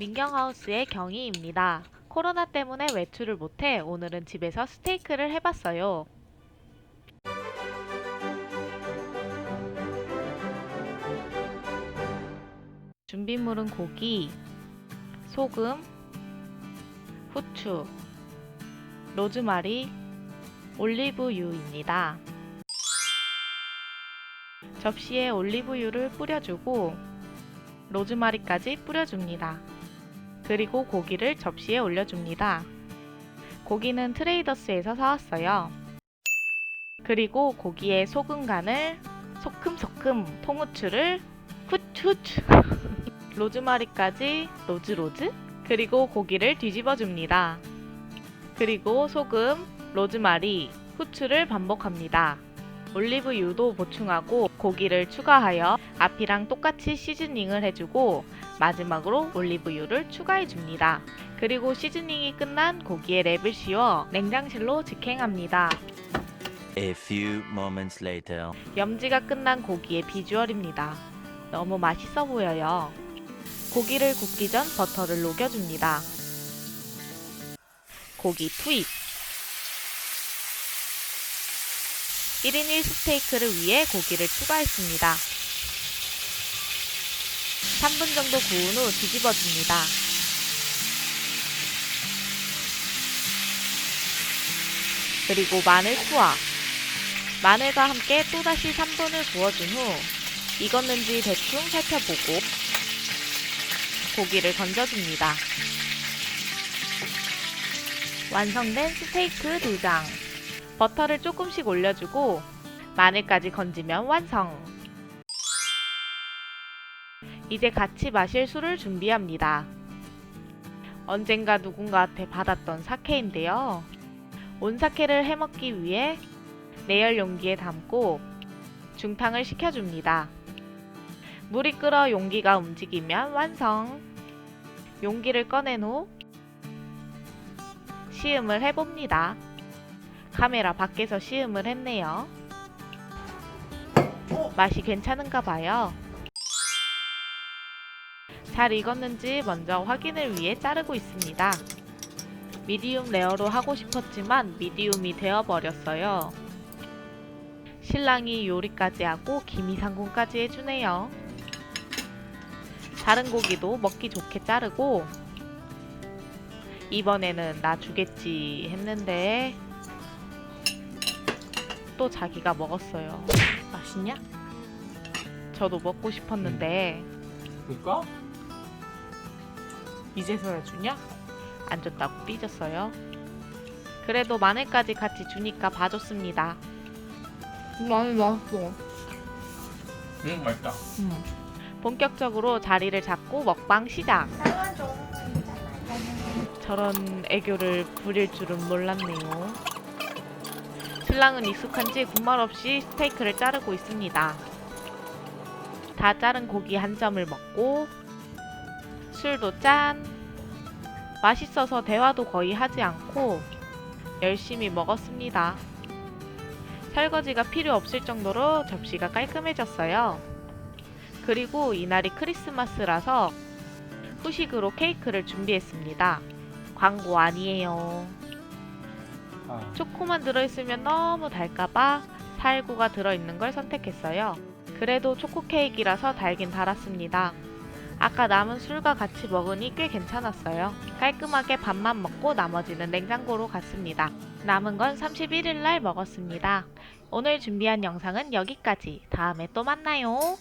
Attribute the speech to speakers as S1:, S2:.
S1: 민경하우스의 경희입니다. 코로나 때문에 외출을 못해 오늘은 집에서 스테이크를 해봤어요. 준비물은 고기, 소금, 후추, 로즈마리, 올리브유입니다. 접시에 올리브유를 뿌려주고 로즈마리까지 뿌려줍니다. 그리고 고기를 접시에 올려줍니다. 고기는 트레이더스에서 사왔어요. 그리고 고기에 소금 간을 소큼소큼 통후추를 후추추 로즈마리까지 로즈로즈 그리고 고기를 뒤집어 줍니다. 그리고 소금, 로즈마리, 후추를 반복합니다. 올리브유도 보충하고 고기를 추가하여 앞이랑 똑같이 시즈닝을 해주고 마지막으로 올리브유를 추가해 줍니다. 그리고 시즈닝이 끝난 고기에 랩을 씌워 냉장실로 직행합니다.
S2: A few moments later.
S1: 염지가 끝난 고기의 비주얼입니다. 너무 맛있어 보여요. 고기를 굽기 전 버터를 녹여줍니다. 고기 투입. 1인 1 스테이크를 위해 고기를 추가했습니다. 3분 정도 구운 후 뒤집어 줍니다. 그리고 마늘 투하. 마늘과 함께 또다시 3분을 구워준 후 익었는지 대충 살펴보고 고기를 건져줍니다. 완성된 스테이크 2장. 버터를 조금씩 올려주고 마늘까지 건지면 완성. 이제 같이 마실 술을 준비합니다. 언젠가 누군가한테 받았던 사케인데요. 온사케를 해먹기 위해 내열 용기에 담고 중탕을 시켜줍니다. 물이 끓어 용기가 움직이면 완성. 용기를 꺼낸 후 시음을 해봅니다. 카메라 밖에서 시음을 했네요. 맛이 괜찮은가 봐요. 잘 익었는지 먼저 확인을 위해 자르고 있습니다. 미디움 레어로 하고 싶었지만 미디움이 되어버렸어요. 신랑이 요리까지 하고 기미상궁까지 해주네요. 다른 고기도 먹기 좋게 자르고 이번에는 나 주겠지 했는데 또 자기가 먹었어요. 맛있냐? 저도 먹고 싶었는데
S3: 볼까?
S1: 이제서야 주냐? 안 줬다고 삐졌어요. 그래도 마늘까지 같이 주니까 봐줬습니다.
S4: 많이 맛있어.
S3: 응 맛있다.
S1: 본격적으로 자리를 잡고 먹방 시작. 저런 애교를 부릴 줄은 몰랐네요. 신랑은 익숙한지 군말 없이 스테이크를 자르고 있습니다. 다 자른 고기 한 점을 먹고 술도 짠. 맛있어서 대화도 거의 하지 않고 열심히 먹었습니다. 설거지가 필요 없을 정도로 접시가 깔끔해졌어요. 그리고 이날이 크리스마스라서 후식으로 케이크를 준비했습니다. 광고 아니에요.
S3: 아,
S1: 초코만 들어있으면 너무 달까봐 살구가 들어있는 걸 선택했어요. 그래도 초코 케이크라서 달긴 달았습니다. 아까 남은 술과 같이 먹으니 꽤 괜찮았어요. 깔끔하게 밥만 먹고 나머지는 냉장고로 갔습니다. 남은 건 31일 날 먹었습니다. 오늘 준비한 영상은 여기까지. 다음에 또 만나요.